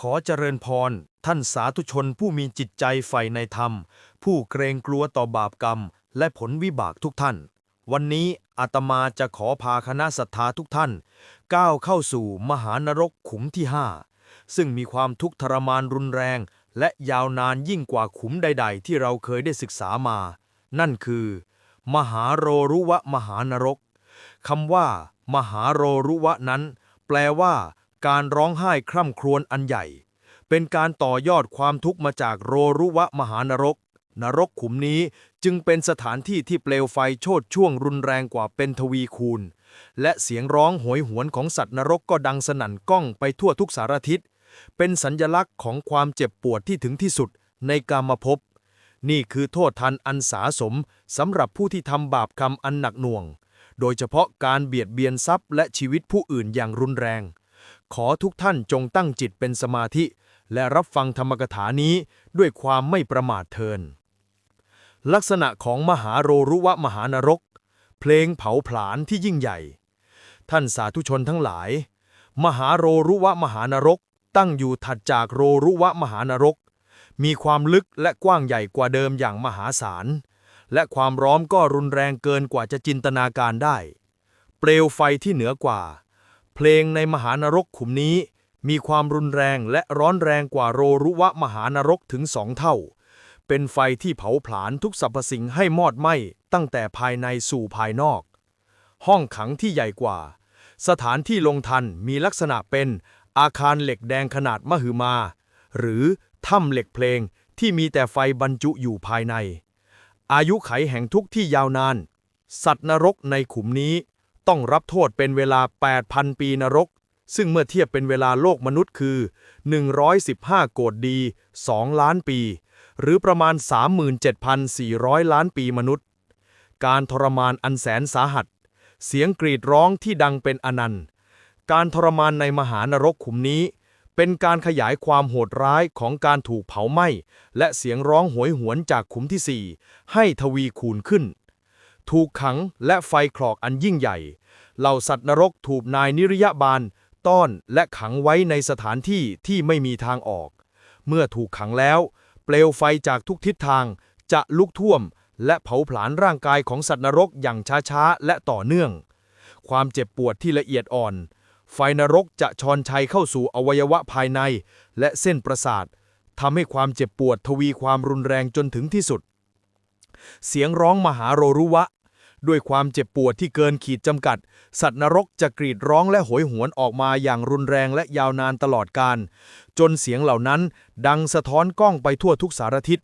ขอเจริญพร ท่านสาธุชนผู้มีจิตใจใฝ่ในธรรม ผู้เกรงกลัวต่อบาปกรรม และผลวิบากทุกท่าน วันนี้อาตมาจะขอพาคณะศรัทธาทุกท่าน ก้าวเข้าสู่มหานรกขุมที่ห้าซึ่งมีความทุกข์ทรมานรุนแรง และยาวนานยิ่งกว่าขุมใด ๆ ที่เราเคยได้ศึกษามา นั่นคือ มหาโรรุวะมหานรกคำว่า มหาโรรุวะนั้น แปลว่า การร้องไห้คร่ำครวญอันใหญ่ เป็นการต่อยอดความทุกข์มาจากโรรุวะมหานรก นรกขุมนี้จึงเป็นสถานที่ที่เปลวไฟโชดช่วงรุนแรงกว่าเป็นทวีคูณ และเสียงร้องโหยหวนของสัตว์นรกก็ดังสนั่นก้องไปทั่วทุกสารทิศ เป็นสัญญลักษณ์ของความเจ็บปวดที่ถึงที่สุดในกามภพนี่คือโทษทันอันสาสมสำหรับผู้ที่ทำบาปกรรมอันหนักหน่วง โดยเฉพาะการเบียดเบียนทรัพย์และชีวิตผู้อื่นอย่างรุนแรง ขอทุกท่านจงตั้งจิตเป็นสมาธิ และรับฟังธรรมกถานี้ด้วยความไม่ประมาทเทิน ลักษณะของมหาโรรุวะมหานรก เพลงเผาผลาญที่ยิ่งใหญ่ ท่านสาธุชนทั้งหลาย มหาโรรุวะมหานรก ตั้งอยู่ถัดจากโรรุวะมหานรก มีความลึกและกว้างใหญ่กว่าเดิมอย่างมหาศาล และความร้อนก็รุนแรงเกินกว่าจะจินตนาการได้ เปลวไฟที่เหนือกว่า เพลงในมหานรกขุมนี้ มีความรุนแรงและร้อนแรงกว่าโรรุวะมหานรกถึงสองเท่า เป็นไฟที่เผาผลาญทุกสรรพสิ่งให้มอดไหม้ตั้งแต่ภายในสู่ภายนอก ห้องขังที่ใหญ่กว่า สถานที่ลงทันมีลักษณะเป็นอาคารเหล็กแดงขนาดมหึมา หรือถ้ำเหล็กเพลงที่มีแต่ไฟบรรจุอยู่ภายใน อายุไขแห่งทุกที่ยาวนาน สัตว์นรกในขุมนี้ ต้องรับโทษเป็นเวลา 8,000 ปีนรก ซึ่งเมื่อเทียบเป็นเวลาโลกมนุษย์คือ 115 โกดดี 2 ล้านปี หรือประมาณ 37,400 ล้านปีมนุษย์ การทรมานอันแสนสาหัส เสียงกรีดร้องที่ดังเป็นอนันต์ การทรมานในมหานรกขุมนี้ เป็นการขยายความโหดร้ายของการถูกเผาไหม้ และเสียงร้องโหยหวนจากขุมที่สี่ให้ทวีคูณขึ้น ถูกขังและไฟคลอกอันยิ่งใหญ่ เหล่าสัตว์นรกถูกนายนิรยาบาล ต้อนและขังไว้ในสถานที่ที่ไม่มีทางออก เมื่อถูกขังแล้ว เปลวไฟจากทุกทิศทางจะลุกท่วม และเผาผลาญร่างกายของสัตว์นรกอย่างช้าๆและต่อเนื่อง ความเจ็บปวดที่ละเอียดอ่อน ไฟนรกจะชอนชัยเข้าสู่อวัยวะภายใน และเส้นประสาททำให้ความเจ็บปวดทวีความรุนแรงจนถึงที่สุดเสียงร้องมหาโรรุวะ ด้วยความเจ็บปวดที่เกินขีดจำกัด สัตว์นรกจะกรีดร้องและโหยหวนออกมาอย่างรุนแรงและยาวนานตลอดกาลจนเสียงเหล่านั้น ดังสะท้อนกล้องไปทั่วทุกสารทิศ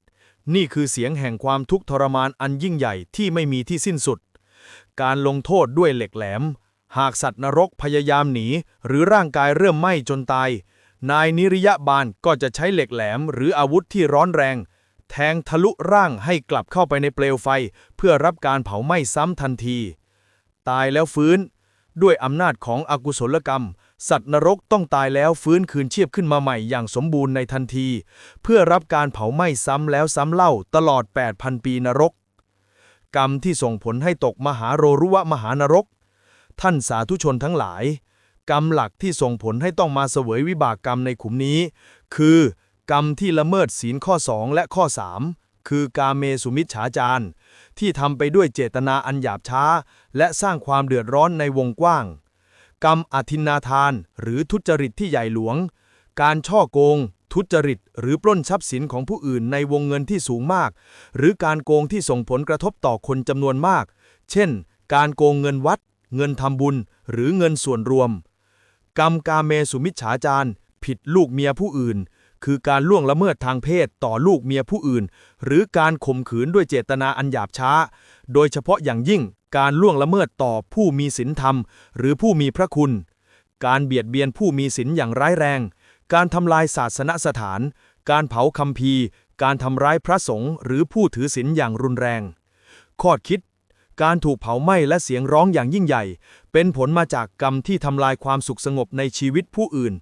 นี่คือเสียงแห่งความทุกข์ทรมานอันยิ่งใหญ่ที่ไม่มีที่สิ้นสุด การลงโทษด้วยเหล็กแหลม หากสัตว์นรกพยายามหนี หรือร่างกายเริ่มไหม้จนตาย นายนิริยบาลก็จะใช้เหล็กแหลมหรืออาวุธที่ร้อนแรง แทงทะลุร่างให้กลับเข้าไปในเปลวไฟ เพื่อรับการเผาไหม้ซ้ำทันที ตายแล้วฟื้น ด้วยอำนาจของอกุศลกรรม สัตว์นรกต้องตายแล้วฟื้นคืนเชีพขึ้นมาใหม่อย่างสมบูรณ์ในทันที เพื่อรับการเผาไหม้ซ้ำแล้วซ้ำเล่าตลอด 8,000 ปีนรก กรรมที่ส่งผลให้ตกมหาโรรุวะมหานรก ท่านสาธุชนทั้งหลาย กรรมหลักที่ส่งผลให้ต้องมาเสวยวิบากกรรมในขุมนี้ คือ กรรมที่ละเมิดศีลข้อ 2 และข้อ 3 คือกาเมสุมิจฉาจารที่ทำไปด้วยเจตนาอันหยาบช้า และสร้างความเดือดร้อนในวงกว้าง กรรมอธินาทาน หรือทุจริตที่ใหญ่หลวง การช่อโกง ทุจริต หรือปล้นทรัพย์สินของผู้อื่นในวงเงินที่สูงมาก หรือการโกงที่ส่งผลกระทบต่อคนจำนวนมาก เช่น การโกงเงินวัด เงินทำบุญ หรือเงินส่วนรวม กรรมกาเมสุมิจฉาจารผิดลูกเมียผู้อื่น คือการล่วงละเมิดทางเพศต่อลูกเมียผู้อื่น หรือการข่มขืนด้วยเจตนาอันหยาบช้า โดยเฉพาะอย่างยิ่งการล่วงละเมิดต่อผู้มีศีลธรรม หรือผู้มีพระคุณ การเบียดเบียนผู้มีศีลอย่างร้ายแรง การทำลายศาสนสถาน การเผาคัมภีร์ การทำร้ายพระสงฆ์หรือผู้ถือศีลอย่างรุนแรง ข้อคิด การถูกเผาไหม้และเสียงร้องอย่างยิ่งใหญ่ เป็นผลมาจากกรรมที่ทำลายความสุขสงบในชีวิตผู้อื่น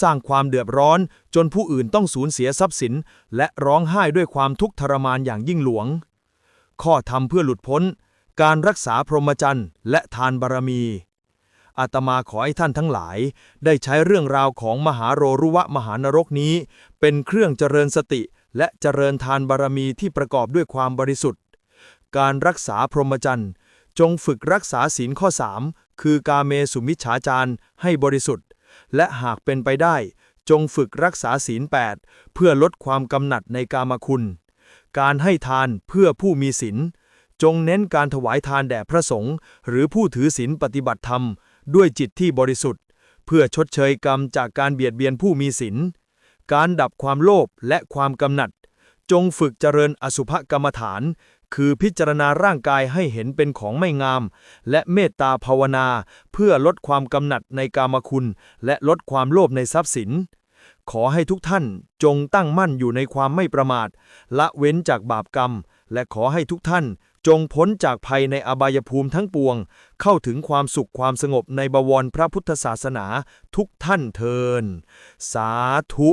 สร้างความเดือดร้อนจนผู้อื่นต้องสูญเสียทรัพย์สิน และร้องไห้ด้วยความทุกข์ทรมานอย่างยิ่งหลวง ข้อธรรมเพื่อหลุดพ้น การรักษาพรหมจรรย์และทานบารมีอาตมาขอให้ท่านทั้งหลาย ได้ใช้เรื่องราวของมหาโรรุวะมหานรกนี้ เป็นเครื่องเจริญสติ และเจริญทานบารมีที่ประกอบด้วยความบริสุทธิ์ การรักษาพรหมจรรย์ จงฝึกรักษาศีลข้อ 3 คือกาเมสุมิจฉาจารให้บริสุทธิ์ และหากเป็นไปได้ จงฝึกรักษาศีล8เพื่อลดความกำหนัดในกามคุณ การให้ทานเพื่อผู้มีศีลจงเน้นการถวายทานแด่พระสงฆ์หรือผู้ถือศีลปฏิบัติธรรม ด้วยจิตที่บริสุทธิ์ เพื่อชดเชยกรรมจากการเบียดเบียนผู้มีศีลการดับความโลภและความกำหนัด จงฝึกเจริญอสุภกรรมฐาน คือพิจารณาร่างกายให้เห็นเป็นของไม่งาม และเมตตาภาวนา เพื่อลดความกำหนัดในกามคุณ และลดความโลภในทรัพย์สิน ขอให้ทุกท่านจงตั้งมั่นอยู่ในความไม่ประมาท ละเว้นจากบาปกรรม และขอให้ทุกท่านจงพ้นจากภัยในอบายภูมิทั้งปวง เข้าถึงความสุขความสงบในบวรพระพุทธศาสนาทุกท่านเทิน สาธุ